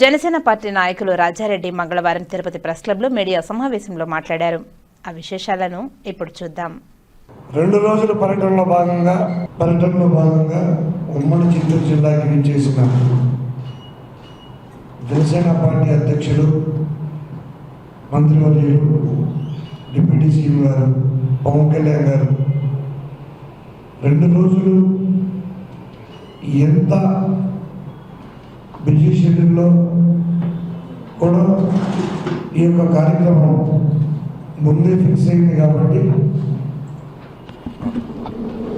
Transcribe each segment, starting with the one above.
Janasena party నాయకులు రాజారెడ్డి మంగళవారం Tirupati press క్లబ్లో మీడియా సమావేశంలో మాట్లాడారు. ఆ విశేషాలను ఇప్పుడు చూద్దాం. రెండు రోజుల పర్యటనలో భాగంగా పర్యటనలో భాగంగా ఉమ్మడి చిత్తూరు జిల్లాకి విచ్చేసిన జనసేన పార్టీ అధ్యక్షులు మంత్రివర్యులు డిప్యూటీ సీఎం గారు పవన్ కళ్యాణ్ గారు రెండు రోజులు ఎంత బిజీ షెడ్యూల్లో కూడా ఈ యొక్క కార్యక్రమం ముందే ఫిక్స్ అయింది కాబట్టి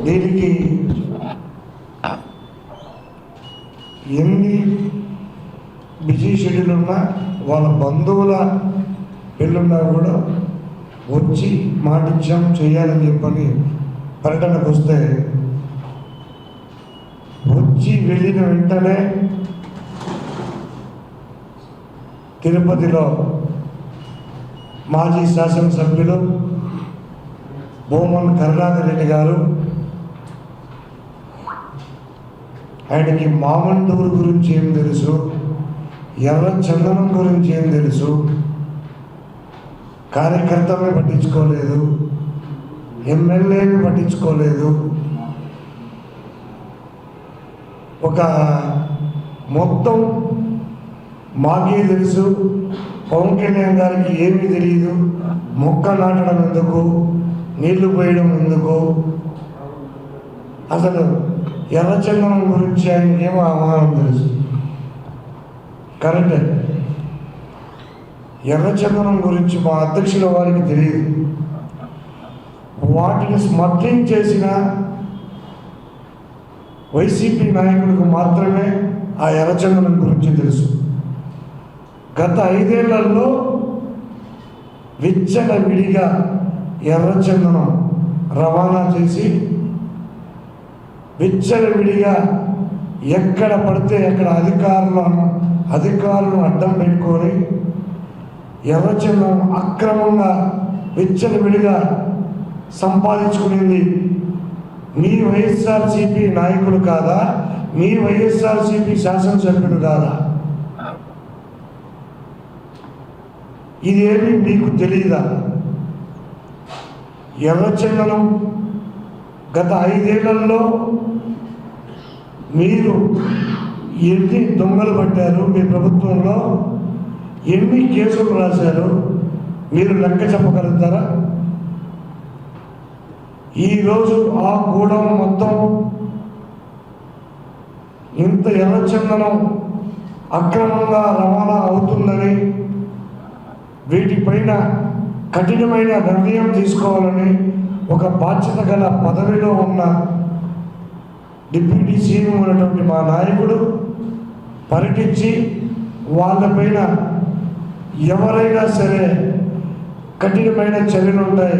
దీనికి ఎన్ని బిజీ షెడ్యూల్ ఉన్నా వాళ్ళ బంధువుల పెళ్ళున్నా కూడా వచ్చి మాటిచ్చాం చేయాలని చెప్పని పర్యటనకు వస్తే వచ్చి వెళ్ళిన వెంటనే తిరుపతిలో మాజీ శాసనసభ్యులు భూమన్ కరుణాకర్ రెడ్డి గారు ఆయనకి మామండూరు గురించి ఏం తెలుసు ఎర్ర చందనం గురించి ఏం తెలుసు కార్యకర్తమే పట్టించుకోలేదు ఎమ్మెల్యేని పట్టించుకోలేదు. ఒక మొత్తం మాకే తెలుసు పవన్ కళ్యాణ్ గారికి ఏమీ తెలియదు మొక్క నాటడం ఎందుకు నీళ్ళు పోయడం ఎందుకు? అసలు ఎర్రచందనం గురించి ఆయనకి ఏమో అవమానం తెలుసు. కరెక్టే. ఎర్రచందనం గురించి మా అధ్యక్షుల వారికి తెలియదు వాటిని స్మగ్లింగ్ చేసిన వైసీపీ నాయకుడికి మాత్రమే ఆ ఎర్రచందనం గురించి తెలుసు. గత ఐదేళ్ళలో విచ్చల విడిగా ఎర్రచందనం రవాణా చేసి విచ్చల విడిగా ఎక్కడ పడితే ఎక్కడ అధికారులను అధికారులను అడ్డం పెట్టుకొని ఎర్రచందనం అక్రమంగా విచ్చల విడిగా సంపాదించుకునేది మీ వైఎస్ఆర్సీపీ నాయకులు కాదా? మీ వైఎస్ఆర్సీపీ శాసనసభ్యుడు కాదా? ఇదేమి మీకు తెలియదా ఎర్రచందనం గత ఐదేళ్ళలో మీరు ఎన్ని దొంగలు పట్టారు? మీ ప్రభుత్వంలో ఎన్ని కేసులు రాశారు? మీరు లెక్క చెప్పగలుగుతారా? ఈరోజు ఆ గూడెం మొత్తం ఇంత ఎర్రచందనం అక్రమంగా రవాణా అవుతుందని వీటిపైన కఠినమైన నిర్ణయం తీసుకోవాలని ఒక బాధ్యత గల పదవిలో ఉన్న డిప్యూటీ సీఎం ఉన్నటువంటి మా నాయకుడు పర్యటించి వాళ్ళపైన ఎవరైనా సరే కఠినమైన చర్యలు ఉంటాయి.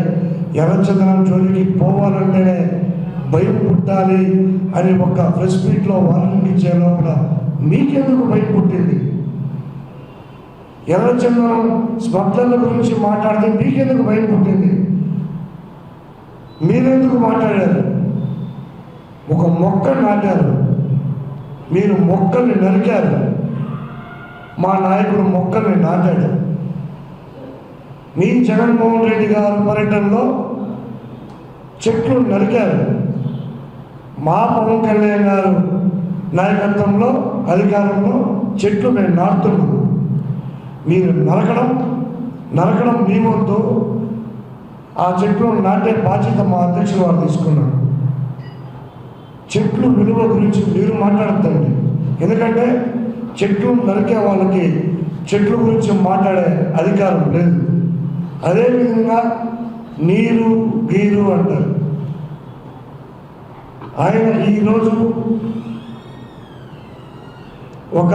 ఎర్రచందనం జోలికి పోవాలంటేనే భయం పుట్టాలి అని ఒక ప్రెస్ మీట్లో వార్నింగ్ ఇచ్చే లోపల మీకెందుకు భయం పుట్టింది? ఎర్రచందనం స్మగ్లర్ల గురించి మాట్లాడితే మీకెందుకు భయం పుట్టింది? మీరెందుకు మాట్లాడారు? ఒక మొక్క నాటారు. మీరు మొక్కల్ని నరికారు. మా నాయకుడు మొక్కల్ని నాటాడు. మీ జగన్మోహన్ రెడ్డి గారు పర్యటనలో చెట్లు నరికారు. మా పవన్ కళ్యాణ్ గారు నాయకత్వంలో అధికారంలో చెట్లు మేము నాటుతున్నాం. మీరు నరకడం నరకడం మీ వద్దు ఆ చెట్లను నాటే బాధ్యత మా అధ్యక్షులు వారు తీసుకున్నారు చెట్లు విలువ గురించి మీరు మాట్లాడద్దండి. ఎందుకంటే చెట్లు నరికే వాళ్ళకి చెట్ల గురించి మాట్లాడే అధికారం లేదు. అదేవిధంగా నీరు గీరు అంటారు. ఆయన ఈరోజు ఒక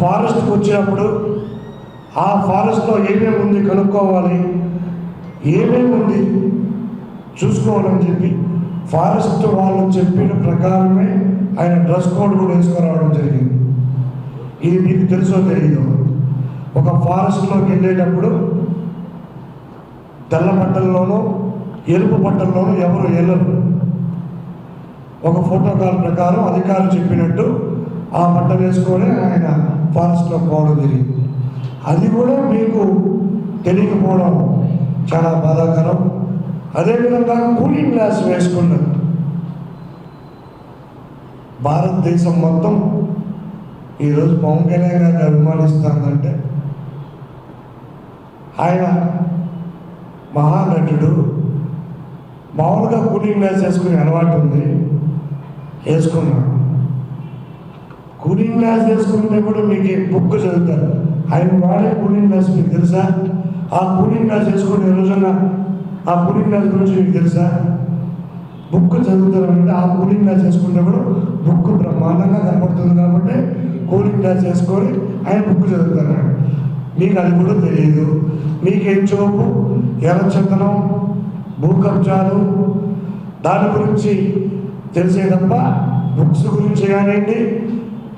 ఫారెస్ట్కి వచ్చినప్పుడు ఆ ఫారెస్ట్లో ఏమేమి ఉంది కనుక్కోవాలి? ఏమేమి ఉంది? చూసుకోవాలని చెప్పి ఫారెస్ట్ వాళ్ళు చెప్పిన ప్రకారమే ఆయన డ్రెస్ కోడ్ కూడా వేసుకురావడం జరిగింది. ఇది మీకు తెలుసో తెలియదు ఒక ఫారెస్ట్లోకి వెళ్ళేటప్పుడు తెల్ల బట్టల్లోనూ ఎరుపు బట్టల్లోనూ ఎవరు వెళ్ళరు. ఒక ఫోటోకాల్ ప్రకారం అధికారులు చెప్పినట్టు ఆ బట్ట వేసుకొని ఆయన ఫారెస్ట్లో పోవడం జరిగింది. అది కూడా మీకు తెలియకపోవడం చాలా బాధాకరం. అదేవిధంగా కూలింగ్ గ్లాస్ వేసుకున్నారు భారతదేశం మొత్తం ఈరోజు పవన్ కళ్యాణ్ గారిని అభిమానిస్తానంటే ఆయన మహానటుడు. మామూలుగా కూలింగ్ గ్లాస్ వేసుకునే అలవాటు ఉంది. వేసుకున్నాడు. కూలింగ్ గ్లాస్ వేసుకుంటే కూడా మీకు బుక్ చదువుతారు? ఆయన వాడే కూలింగ్ గ్లాస్ మీకు తెలుసా? ఆ కూలింగ్ గ్లాస్ వేసుకునే రోజున ఆ కూలింగ్ గ్లాస్ గురించి మీకు తెలుసా? బుక్ చదువుతారంటే ఆ కూలింగ్ గ్లాస్ వేసుకుంటే కూడా బుక్ బ్రహ్మాండంగా కనపడుతుంది కాబట్టి కూలింగ్ గ్లాస్ వేసుకొని ఆయన బుక్ చదువుతారు. మీకు అది కూడా తెలియదు. మీకేం చూపు? ఎర్రచందనం భూకబ్జాలు దాని గురించి తెలిసే తప్ప బుక్స్ గురించి కానివ్వండి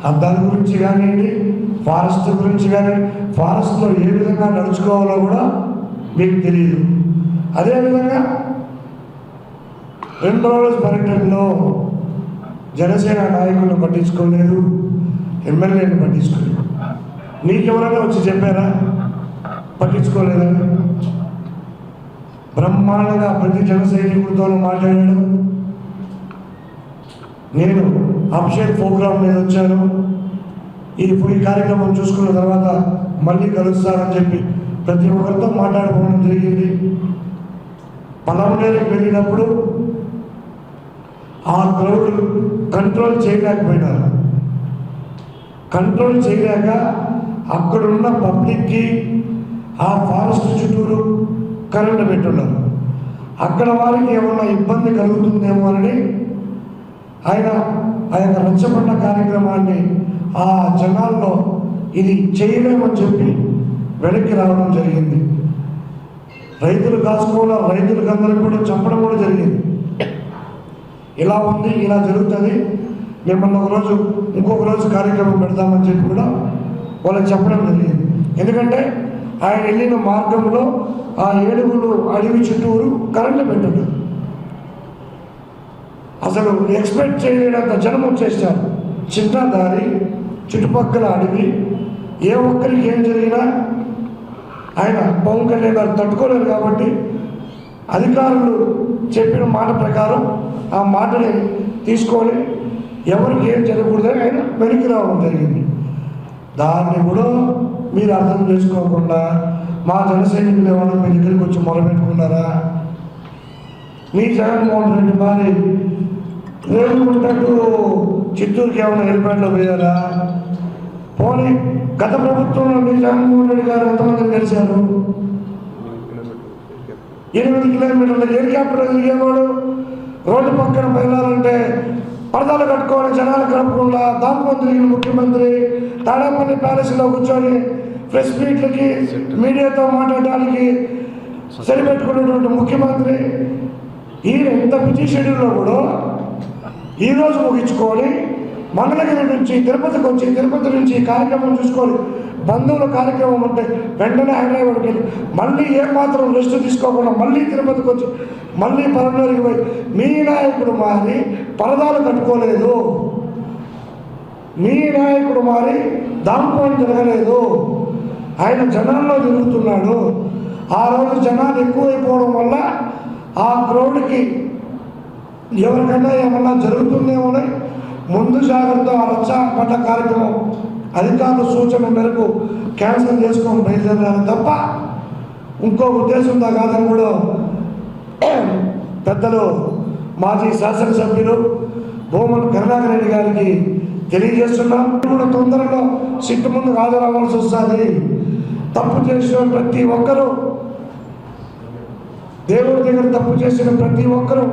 అద్దాల గురించి కానివ్వండి ఫారెస్ట్ గురించి కానీ ఫారెస్ట్లో ఏ విధంగా నడుచుకోవాలో కూడా మీకు తెలియదు అదేవిధంగా రెండు రోజుల పర్యటనలో జనసేన నాయకులను పట్టించుకోలేదు ఎమ్మెల్యేని పట్టించుకోలేదు. నీకెవరైనా వచ్చి చెప్పారా? పట్టించుకోలేదని బ్రహ్మాండంగా ప్రతి జన సైనికుడితోనూ మాట్లాడాడు. నేను అభిషేక్ ప్రోగ్రాం మీద వచ్చాను. ఈ ఈ కార్యక్రమం చూసుకున్న తర్వాత మళ్ళీ కలుస్తారని చెప్పి ప్రతి ఒక్కరితో మాట్లాడుకోవడం జరిగింది. పలమనేరుకి వెళ్ళినప్పుడు ఆ క్రౌడ్ కంట్రోల్ చేయలేకపోయినారు. కంట్రోల్ చేయలేక అక్కడున్న పబ్లిక్కి ఆ ఫారెస్ట్ చుట్టూరు కరెంటు పెట్టున్నారు. అక్కడ వారికి ఏమన్నా ఇబ్బంది కలుగుతుందేమో అని ఆయన ఆ యొక్క రచ్చబండ కార్యక్రమాన్ని ఆ జనాల్లో ఇది చేయలేమని చెప్పి వెనక్కి రావడం జరిగింది. రైతులు కాసుకోవడం రైతులకు అందరికి కూడా చెప్పడం కూడా జరిగింది. ఇలా ఉంది ఇలా జరుగుతుంది. మిమ్మల్ని ఒక రోజు ఇంకొక రోజు కార్యక్రమం పెడతామని చెప్పి కూడా వాళ్ళకి చెప్పడం జరిగింది. ఎందుకంటే ఆయన వెళ్ళిన మార్గంలో ఆ ఏడుగులు అడవి చుట్టూరు కరెంటు పెట్టారు అసలు ఎక్స్పెక్ట్ చేయలేనంత జనం వచ్చేసారు చిన్న దారి చుట్టుపక్కల అడిగి ఏ ఒక్కరికి ఏం జరిగినా ఆయన పవన్ కళ్యాణ్ గారు తట్టుకోలేరు కాబట్టి అధికారులు చెప్పిన మాట ప్రకారం ఆ మాటని తీసుకొని ఎవరికి ఏం జరగకూడదని ఆయన వెనక్కి రావడం జరిగింది. దాన్ని కూడా మీరు అర్థం చేసుకోకుండా మా జనసైనికులు ఏమన్నా మీ దగ్గరికి వచ్చి మొదలుపెట్టుకున్నారా మీ జగన్మోహన్ రెడ్డి మరి రేగుంటూ చిత్తూరుకి ఏమైనా ఎలిపేటలో పోయారా? పోనీ గత ప్రభుత్వంలో మీ జగన్మోహన్ రెడ్డి గారు ఎంతమందిని గెలిచారు ఎనిమిది కిలోమీటర్ల హెలికాప్టర్ తిరిగేవాడు రోడ్డు పక్కన బయలాలంటే పరదాలు కట్టుకోవాలి జనాలు కలపకుండా దాంపం తిరిగిన ముఖ్యమంత్రి తాడేపల్లి ప్యాలెస్లో కూర్చొని ప్రెస్ మీట్లకి మీడియాతో మాట్లాడడానికి సరిపెట్టుకున్నటువంటి ముఖ్యమంత్రి. ఈయన ఇంత బిజీ షెడ్యూల్లో కూడా ఈరోజు ముగించుకొని మంగళగిరి నుంచి తిరుపతికి వచ్చి తిరుపతి నుంచి కార్యక్రమం చూసుకొని బంధువుల కార్యక్రమం ఉంటే వెంటనే హైదరాబాద్కి వెళ్ళి మళ్ళీ ఏమాత్రం రెస్ట్ తీసుకోకుండా మళ్ళీ తిరుపతికి వచ్చి మళ్ళీ పరంలోకి పోయి మీ నాయకుడు మారి పరదాలు కట్టుకోలేదు. మీ నాయకుడు మారి దాంపం జరగలేదు. ఆయన జనాల్లో తిరుగుతున్నాడు. ఆ రోజు జనాలు ఎక్కువైపోవడం వల్ల ఆ క్రౌడ్కి ఎవరికైనా ఏమన్నా జరుగుతుందేమోని ముందు జాగ్రత్త ఆ కార్యక్రమం అధికారుల సూచన మేరకు క్యాన్సిల్ చేసుకొని బయలుదేరారు తప్ప ఇంకో ఉద్దేశంతో కాదని కూడా పెద్దలు మాజీ శాసనసభ్యులు భూమన్ కరుణాకర్ రెడ్డి గారికి తెలియజేస్తున్నాం. కూడా తొందరలో సిట్టు ముందు హాజరవ్వాల్సి వస్తుంది. తప్పు చేసిన ప్రతి ఒక్కరూ దేవుడి దగ్గర తప్పు చేసిన ప్రతి ఒక్కరూ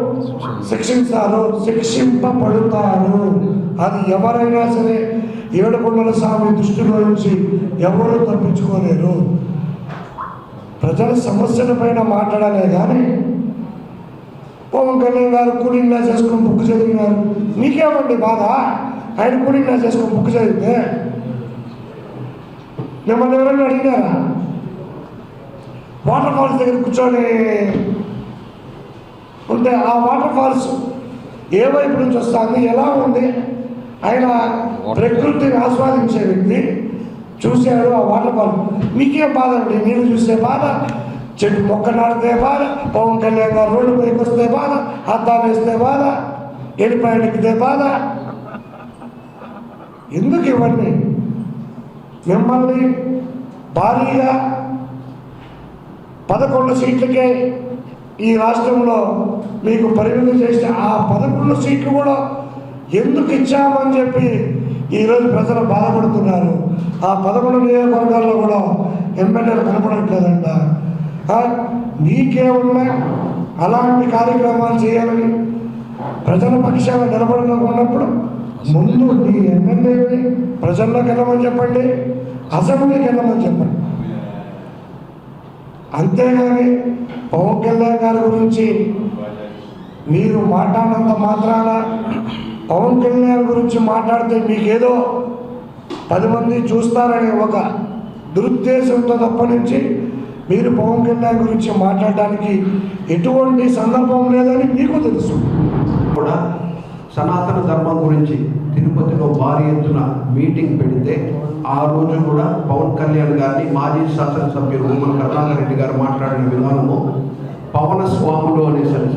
శిక్షించారు శిక్షింపబడతారు. అది ఎవరైనా సరే ఏడుకొండల స్వామి దృష్టిలో నుంచి ఎవరు తప్పించుకోలేరు. ప్రజల సమస్యల పైన మాట్లాడాలే కానీ పవన్ కళ్యాణ్ గారు కూలింగ్ గ్లాస్ చేసుకుని బుక్ చదివినారు. మీకేమండి బాధ? ఆయన కూలింగ్ గ్లాస్ చేసుకుని బుక్ చదివితే మిమ్మల్ని ఎవరైనా అడిగినారా? వాటర్ ఫాల్స్ దగ్గర కూర్చొని ఉంటే ఆ వాటర్ ఫాల్స్ ఏ వైపు నుంచి వస్తుంది ఎలా ఉంది? ఆయన ప్రకృతిని ఆస్వాదించే వ్యక్తి చూశాడు ఆ వాటర్ ఫాల్ మీకేం బాధ అండి? నీళ్ళు చూసే బాధ చెట్టు మొక్క నాటితే బాధ పవన్ కళ్యాణ్ గారు రోడ్డు పైకి వస్తే బాధ అద్దాలు వేస్తే బాధ ఎలిపాయలు ఎక్కితే బాధ. ఎందుకు ఇవన్నీ? మిమ్మల్ని భారీగా పదకొండు సీట్లకే ఈ రాష్ట్రంలో మీకు పరిమితం చేస్తే ఆ పదకొండు సీట్లు కూడా ఎందుకు ఇచ్చామని చెప్పి ఈరోజు ప్రజలు బాధపడుతున్నారు. ఆ పదకొండు నియోజకవర్గాల్లో కూడా ఎమ్మెల్యేలు కనపడట్లేదంట. మీకేమన్నా అలాంటి కార్యక్రమాలు చేయాలని ప్రజల పక్షాన నిలబడడం ఉన్నప్పుడు ముందు మీ ఎమ్మెల్యేని ప్రజల్లోకి వెళ్ళమని చెప్పండి అసెంబ్లీకి వెళ్ళమని చెప్పండి. అంతేగాని పవన్ కళ్యాణ్ గారి గురించి మీరు మాట్లాడినంత మాత్రాన పవన్ కళ్యాణ్ గురించి మాట్లాడితే మీకేదో పది మంది చూస్తారనే ఒక దురుద్దేశంతో తప్ప నుంచి మీరు పవన్ కళ్యాణ్ గురించి మాట్లాడడానికి ఎటువంటి సందర్భం లేదని మీకు తెలుసు. కూడా సనాతన ధర్మం గురించి తిరుపతిలో భారీ ఎత్తున మీటింగ్ పెడితే ఆ రోజు కూడా పవన్ కళ్యాణ్ గారిని మాజీ శాసనసభ్యులు ఉమ్మల కరుణాకర్ రెడ్డి గారు మాట్లాడిన విధానము పవన స్వాములు అనేసరి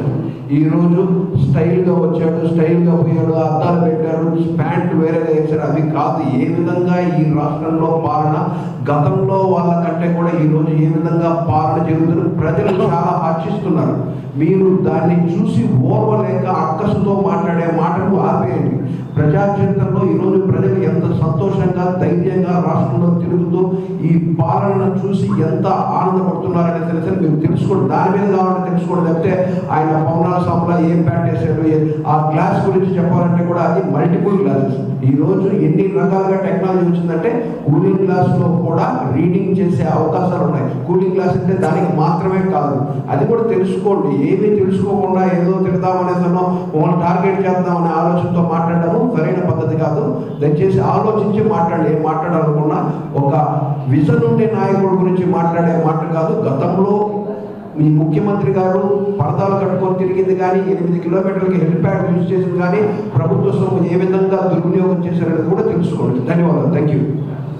ఈరోజు స్టైల్గా వచ్చాడు స్టైల్గా పోయాడు అద్దాలు పెట్టాడు ప్యాంట్ వేరేగా వేశాడు. అది కాదు ఏ విధంగా ఈ రాష్ట్రంలో పాలన గతంలో వాళ్ళకంటే కూడా ఈ రోజు ఏ విధంగా పాలన జరుగుతుంది ప్రజలు చాలా హర్షిస్తున్నారు మీరు దాన్ని చూసి ఓర్వలేక అక్కసుతో మాట్లాడే మాటలు ఆపేయండి. ప్రజా ఈరోజు ప్రజలు ఎంత సంతోషంగా ధైర్యంగా రాష్ట్రంలో తిరుగుతూ ఈ పాలనను చూసి ఎంత ఆనందపడుతున్నారనే తెలిసి మీరు తెలుసుకోండి. దాని మీద కావాలని తెలుసుకోండి. లేకపోతే ఆయన పవనాల సభలో ఏం ప్యాంట్ వేసాడు ఆ గ్లాస్ గురించి చెప్పాలంటే కూడా అది మల్టిపుల్ గ్లాసెస్. ఈరోజు ఎన్ని రకాలుగా టెక్నాలజీ వచ్చిందంటే కూలింగ్ గ్లాస్లో కూడా రీడింగ్ చేసే అవకాశాలు ఉన్నాయి. కూలింగ్ గ్లాస్ అంటే దానికి మాత్రమే కాదు. అది కూడా తెలుసుకోండి. ఏమీ తెలుసుకోకుండా ఏదో తిడదామనేసనో మమ్మల్ని టార్గెట్ చేద్దామనే ఆలోచనతో మాట్లాడడం సరైన పద్ధతి కాదు. దయచేసి ఆలోచించి మాట్లాడి ఏం మాట్లాడాలనుకున్నా ఒక విజన్ ఉండే నాయకుడు గురించి మాట్లాడే మాట కాదు. గతంలో మీ ముఖ్యమంత్రి గారు పరదాలు కట్టుకొని తిరిగింది కానీ ఎనిమిది కిలోమీటర్లకి హెలిప్యాడ్ యూజ్ చేసింది కానీ ప్రభుత్వ సొమ్ము ఏ విధంగా దుర్వినియోగం చేశారని కూడా తెలుసుకోండి. ధన్యవాదాలు. Thank you